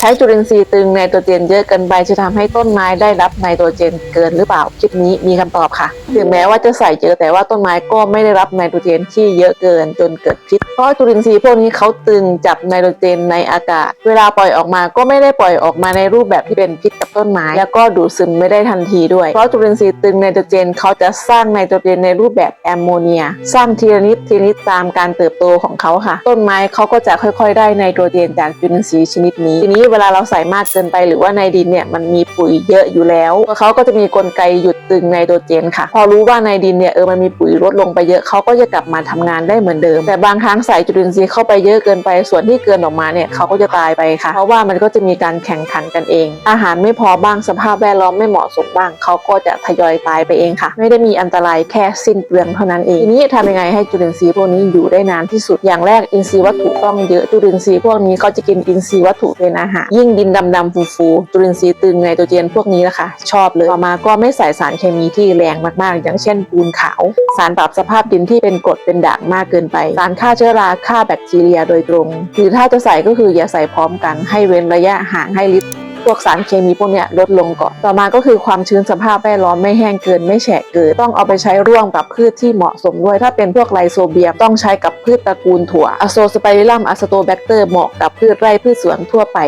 ใช้จุลินทรีย์ตึงไนโตรเจนเยอะเกินไปจะทำให้ต้นไม้ได้รับไนโตรเจนเกินหรือเปล่าคลิปนี้มีคำตอบค่ะ ถึงแม้ว่าจะใส่เยอะแต่ว่าต้นไม้ก็ไม่ได้รับไนโตรเจนที่เยอะเกินจนเกิดพิษ เพราะจุลินทรีย์พวกนี้เขาตึงจับไนโตรเจนในอากาศ เวลาปล่อยออกมาก็ไม่ได้ปล่อยออกมาในรูปแบบที่เป็นพิษกับต้นไม้ แล้วก็ดูดซึมไม่ได้ทันทีด้วย เพราะจุลินทรีย์ตึงไนโตรเจนเขาจะสร้างไนโตรเจนในรูปแบบแอมโมเนีย สร้างทีละนิดทีละนิดตามการเติบโตของเขาค่ะ ต้นไม้เขาก็จะค่อย ๆ ได้ไนโตรเจนจากจุลินทรีย์ชนิดนี้ทีนี้เวลาเราใส่มากเกินไป หรือว่าในดินเนี่ยมันมีปุ๋ยเยอะอยู่แล้วเขาก็จะมีกลไกหยุดตึงไนโตรเจนค่ะ พอรู้ว่าในดินเนี่ยเออมันมีปุ๋ยลดลงไปเยอะเขาก็จะกลับมาทำงานได้เหมือนเดิม แต่บางครั้งใส่จุลินทรีย์เข้าไปเยอะเกินไป ส่วนที่เกินออกมาเนี่ยเขาก็จะตายไปค่ะ เพราะว่ามันก็จะมีการแข่งขันกันเอง อาหารไม่พอบ้างสภาพแวดล้อมไม่เหมาะสมบ้างเขาก็จะทยอยตายไปเองค่ะ ไม่ได้มีอันตรายแค่สิ้นเปลืองเท่านั้นเองทีนี้ทำยังไงให้จุลินทรีย์พวกนี้อยู่ได้นานที่สุดอย่างแรกอินทรีย์วัตถุต้องเยอะจุลินทรีย์พวกนี้เขาจะกินอินทรีย์วัตถุเป็นอาหารยิ่งดินดำๆฟูๆจุลินทรีย์ตึงไนโตรเจนพวกนี้นะคะ ชอบเลยต่อมาก็ไม่ใส่สารเคมีที่แรงมากๆ อย่างเช่นปูนขาว สารปรับสภาพดินที่เป็นกรดเป็นด่างมากเกินไป สารฆ่าเชื้อราฆ่าแบคทีเรียโดยตรง หรือถ้าจะใส่ก็คืออย่าใส่พร้อมกันให้เว้นระยะห่างให้ลิตร วกสารเคมีพวกนี้ลดลงก่อน ต่อมาก็คือความชื้นสภาพแวดล้อมไม่แห้งเกินไม่แฉะเกิน ต้องเอาไปใช้ร่วมกับพืชที่เหมาะสมด้วย ถ้าเป็นพวกไลโซเบียมต้องใช้กับพืชตระกูลถั่วอโซสไปริลัมอะสโตแบคเตอร์เหมาะกับพืชไร่พืชสวนทั่วไป